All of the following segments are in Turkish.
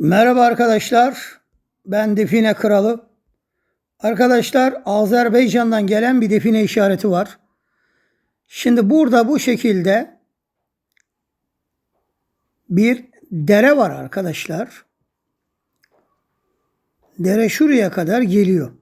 Merhaba arkadaşlar. Ben Define Kralı. Arkadaşlar Azerbaycan'dan gelen bir define işareti var. Şimdi burada bu şekilde bir dere var arkadaşlar. Dere şuraya kadar geliyor.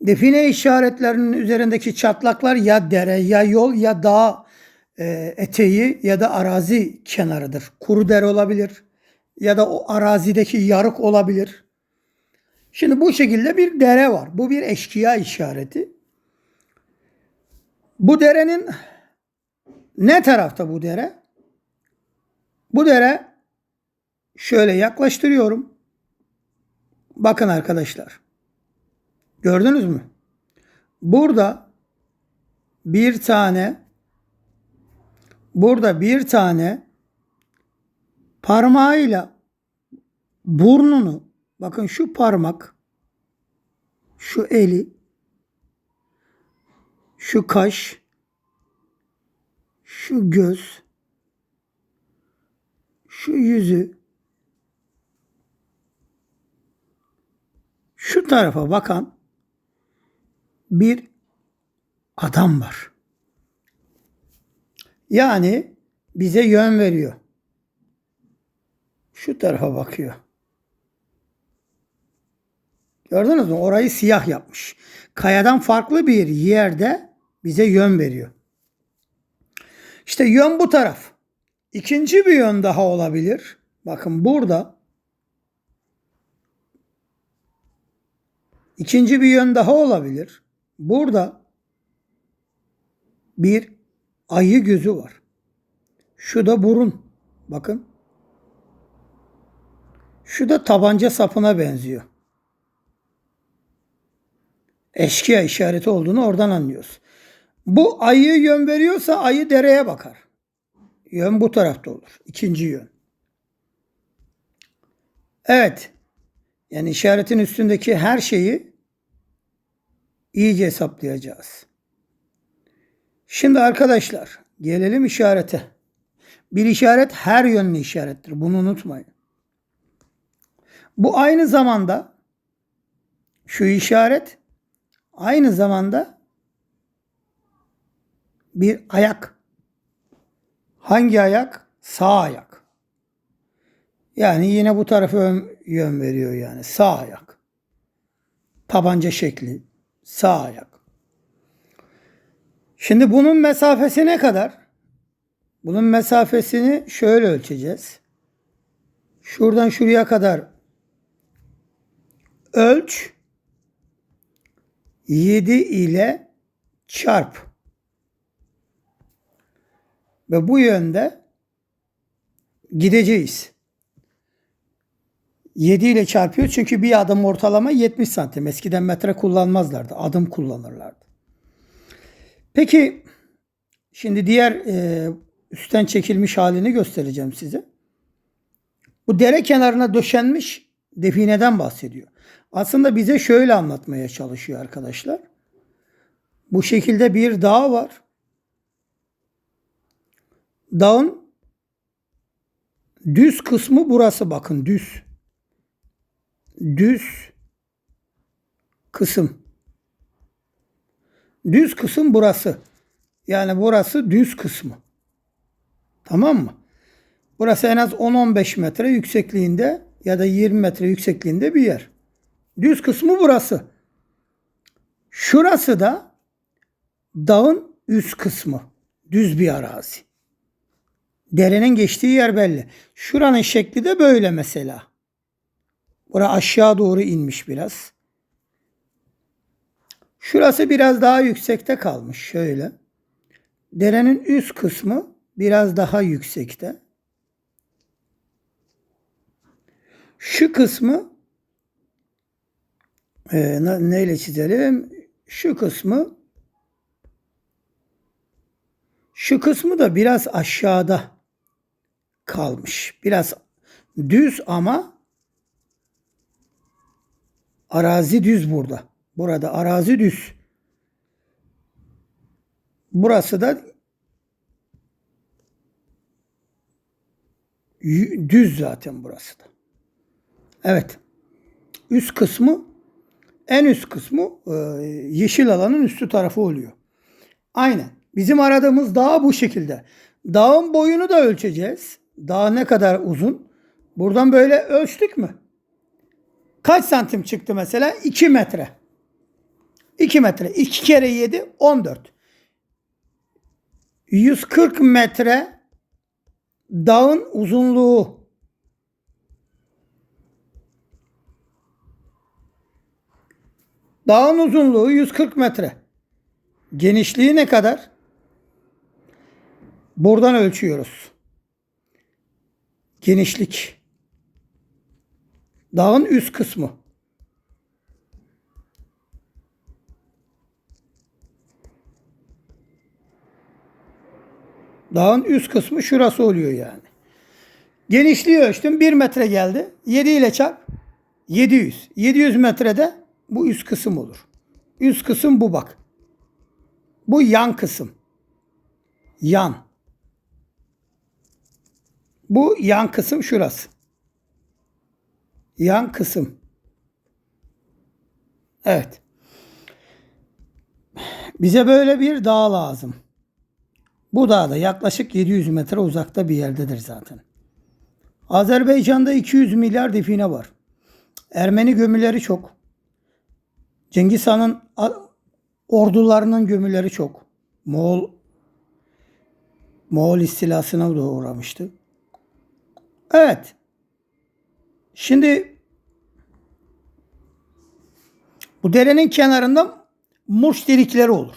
Define işaretlerinin üzerindeki çatlaklar ya dere ya yol ya dağ e, eteği ya da arazi kenarıdır. Kuru dere olabilir ya da o arazideki yarık olabilir. Şimdi bu şekilde bir dere var. Bu bir eşkıya işareti. Bu derenin ne tarafta bu dere? Bu dere şöyle yaklaştırıyorum. Bakın arkadaşlar. Gördünüz mü? Burada bir tane burada bir tane parmağıyla burnunu bakın şu parmak şu eli şu kaş şu göz şu yüzü şu tarafa bakan bir adam var. Yani bize yön veriyor. Şu tarafa bakıyor. Gördünüz mü? Orayı siyah yapmış. Kayadan farklı bir yerde bize yön veriyor. İşte yön bu taraf. İkinci bir yön daha olabilir. Bakın burada İkinci bir yön daha olabilir. Burada bir ayı gözü var. Şu da burun. Bakın. Şu da tabanca sapına benziyor. Eşkıya işareti olduğunu oradan anlıyoruz. Bu ayı yön veriyorsa ayı dereye bakar. Yön bu tarafta olur. İkinci yön. Evet. Yani işaretin üstündeki her şeyi iyice hesaplayacağız. Şimdi arkadaşlar gelelim işarete. Bir işaret her yönlü işarettir. Bunu unutmayın. Bu aynı zamanda şu işaret aynı zamanda bir ayak. Hangi ayak? Sağ ayak. Yani yine bu tarafa ön- yön veriyor yani. Sağ ayak. Tabanca şekli. Sağ ayak. Şimdi bunun mesafesi ne kadar? Bunun mesafesini şöyle ölçeceğiz. Şuradan şuraya kadar ölç 7 ile çarp. Ve bu yönde gideceğiz. 7 ile çarpıyor çünkü bir adım ortalama 70 santim. Eskiden metre kullanmazlardı. Adım kullanırlardı. Peki şimdi diğer e, üstten çekilmiş halini göstereceğim size. Bu dere kenarına döşenmiş defineden bahsediyor. Aslında bize şöyle anlatmaya çalışıyor arkadaşlar. Bu şekilde bir dağ var. Dağın düz kısmı burası bakın düz. Düz kısım. Düz kısım burası. Yani burası düz kısmı. Tamam mı? Burası en az 10-15 metre yüksekliğinde ya da 20 metre yüksekliğinde bir yer. Düz kısmı burası. Şurası da dağın üst kısmı. Düz bir arazi. Derenin geçtiği yer belli. Şuranın şekli de böyle mesela. Bura aşağı doğru inmiş biraz. Şurası biraz daha yüksekte kalmış şöyle. Derenin üst kısmı biraz daha yüksekte. Şu kısmı e, neyle çizelim? Şu kısmı şu kısmı da biraz aşağıda kalmış. Biraz düz ama arazi düz burada. Burada arazi düz. Burası da düz zaten burası da. Evet. Üst kısmı en üst kısmı e, yeşil alanın üstü tarafı oluyor. Aynen. Bizim aradığımız dağ bu şekilde. Dağın boyunu da ölçeceğiz. Dağ ne kadar uzun? Buradan böyle ölçtük mü? Kaç santim çıktı mesela? 2 metre. 2 metre. 2 kere 7 14. 140 metre dağın uzunluğu. Dağın uzunluğu 140 metre. Genişliği ne kadar? Buradan ölçüyoruz. Genişlik. Dağın üst kısmı. Dağın üst kısmı şurası oluyor yani. Genişliği ölçtüm. 1 metre geldi. 7 ile çarp. 700. 700 metrede bu üst kısım olur. Üst kısım bu bak. Bu yan kısım. Yan. Bu yan kısım şurası. Yan kısım. Evet. Bize böyle bir dağ lazım. Bu dağ da yaklaşık 700 metre uzakta bir yerdedir zaten. Azerbaycan'da 200 milyar define var. Ermeni gömüleri çok. Cengiz Han'ın ordularının gömüleri çok. Moğol Moğol istilasına da uğramıştı. Evet. Şimdi bu derenin kenarında murç delikleri olur.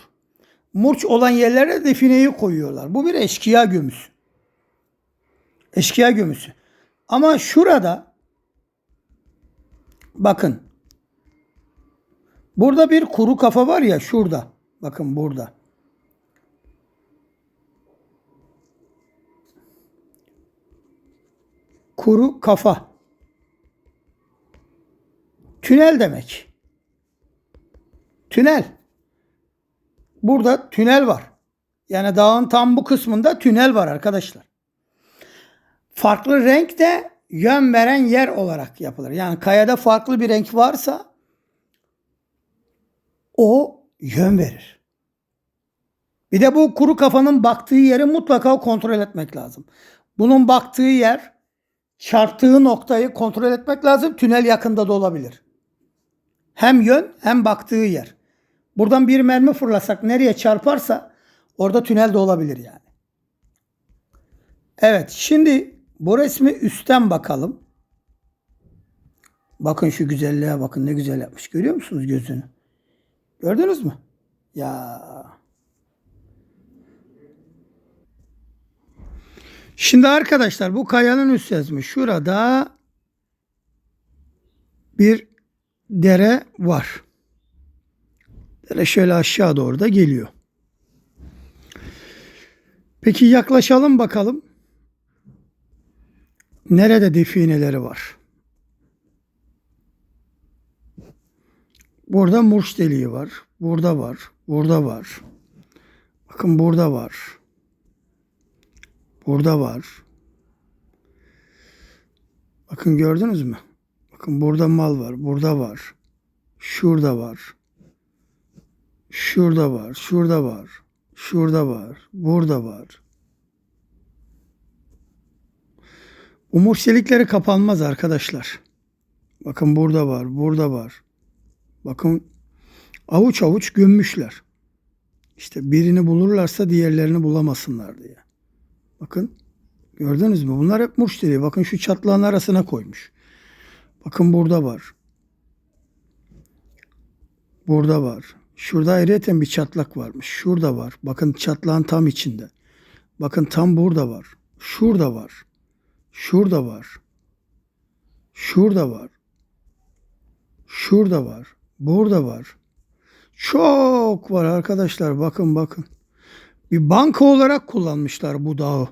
Murç olan yerlere defineyi koyuyorlar. Bu bir eşkıya gömüsü. Eşkıya gömüsü. Ama şurada bakın burada bir kuru kafa var ya şurada. Bakın burada. Kuru kafa. Tünel demek. Tünel. Burada tünel var. Yani dağın tam bu kısmında tünel var arkadaşlar. Farklı renk de yön veren yer olarak yapılır. Yani kayada farklı bir renk varsa o yön verir. Bir de bu kuru kafanın baktığı yeri mutlaka kontrol etmek lazım. Bunun baktığı yer çarptığı noktayı kontrol etmek lazım. Tünel yakında da olabilir. Hem yön hem baktığı yer. Buradan bir mermi fırlasak nereye çarparsa orada tünel de olabilir yani. Evet şimdi bu resmi üstten bakalım. Bakın şu güzelliğe bakın ne güzel yapmış. Görüyor musunuz gözünü? Gördünüz mü? Ya. Şimdi arkadaşlar bu kayanın üst resmi şurada bir dere var. Dere şöyle aşağı doğru da geliyor. Peki yaklaşalım bakalım. Nerede defineleri var? Burada murç deliği var. Burada var. Burada var. Bakın burada var. Burada var. Bakın gördünüz mü? Bakın burada mal var. Burada var. Şurada var. Şurada var. Şurada var. Şurada var. Burada var. Umur delikleri kapanmaz arkadaşlar. Bakın burada var. Burada var. Bakın avuç avuç gömmüşler. İşte birini bulurlarsa diğerlerini bulamasınlar diye. Bakın gördünüz mü? Bunlar hep deliği. Bakın şu çatlağın arasına koymuş. Bakın burada var. Burada var. Şurada ayrıyeten bir çatlak varmış. Şurada var. Bakın çatlağın tam içinde. Bakın tam burada var. Şurada var. Şurada var. Şurada var. Şurada var. Burada var. Çok var arkadaşlar. Bakın bakın. Bir banka olarak kullanmışlar bu dağı.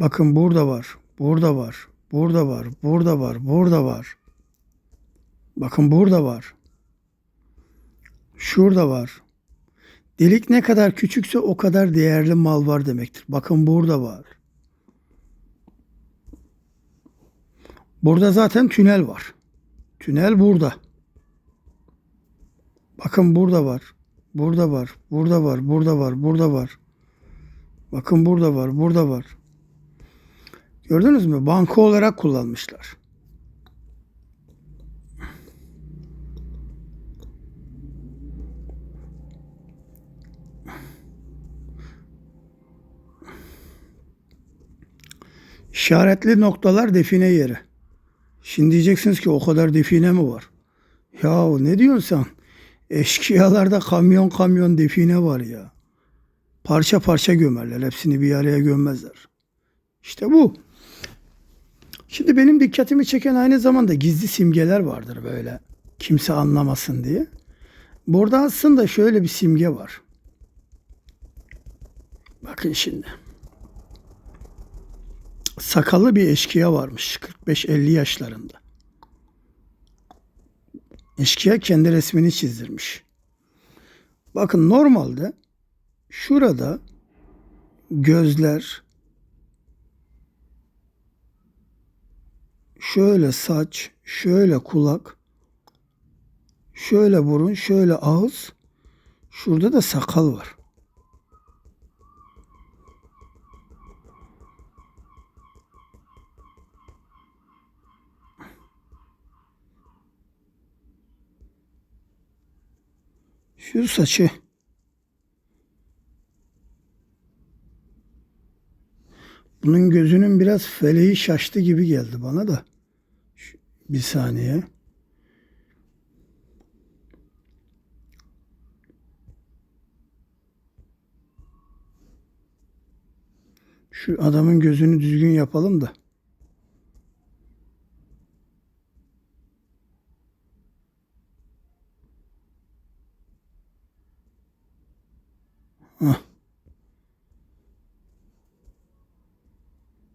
Bakın burada var. Burada var. Burada var. Burada var. Burada var. Bakın burada var. Şurada var. Delik ne kadar küçükse o kadar değerli mal var demektir. Bakın burada var. Burada zaten tünel var. Tünel burada. Bakın burada var. Burada var. Burada var. Burada var. Burada var. Bakın burada var. Burada var. Gördünüz mü? Banka olarak kullanmışlar. İşaretli noktalar define yeri. Şimdi diyeceksiniz ki o kadar define mi var? Ya ne diyorsun sen? Eşkıyalarda kamyon kamyon define var ya. Parça parça gömerler. Hepsini bir araya gömmezler. İşte bu. Şimdi benim dikkatimi çeken aynı zamanda gizli simgeler vardır böyle. Kimse anlamasın diye. Burada aslında şöyle bir simge var. Bakın şimdi. Sakallı bir eşkıya varmış 45-50 yaşlarında. Eşkıya kendi resmini çizdirmiş. Bakın normalde şurada gözler şöyle saç, şöyle kulak, şöyle burun, şöyle ağız, şurada da sakal var. Şu saçı. Bunun gözünün biraz feleği şaştı gibi geldi bana da. Bir saniye. Şu adamın gözünü düzgün yapalım da.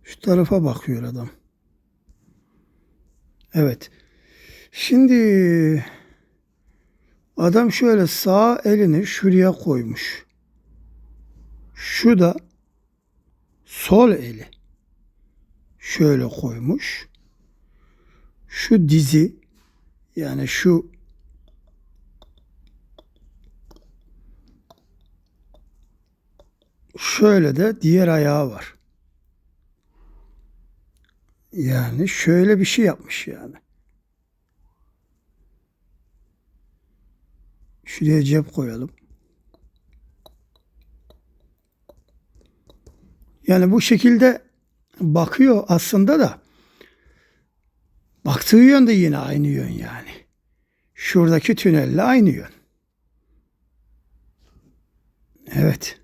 Şu tarafa bakıyor adam. Evet. Şimdi adam şöyle sağ elini şuraya koymuş. Şu da sol eli şöyle koymuş. Şu dizi yani şu şöyle de diğer ayağı var. Yani şöyle bir şey yapmış yani. Şuraya cep koyalım. Yani bu şekilde bakıyor aslında da baktığı yön de yine aynı yön yani. Şuradaki tünelle aynı yön. Evet.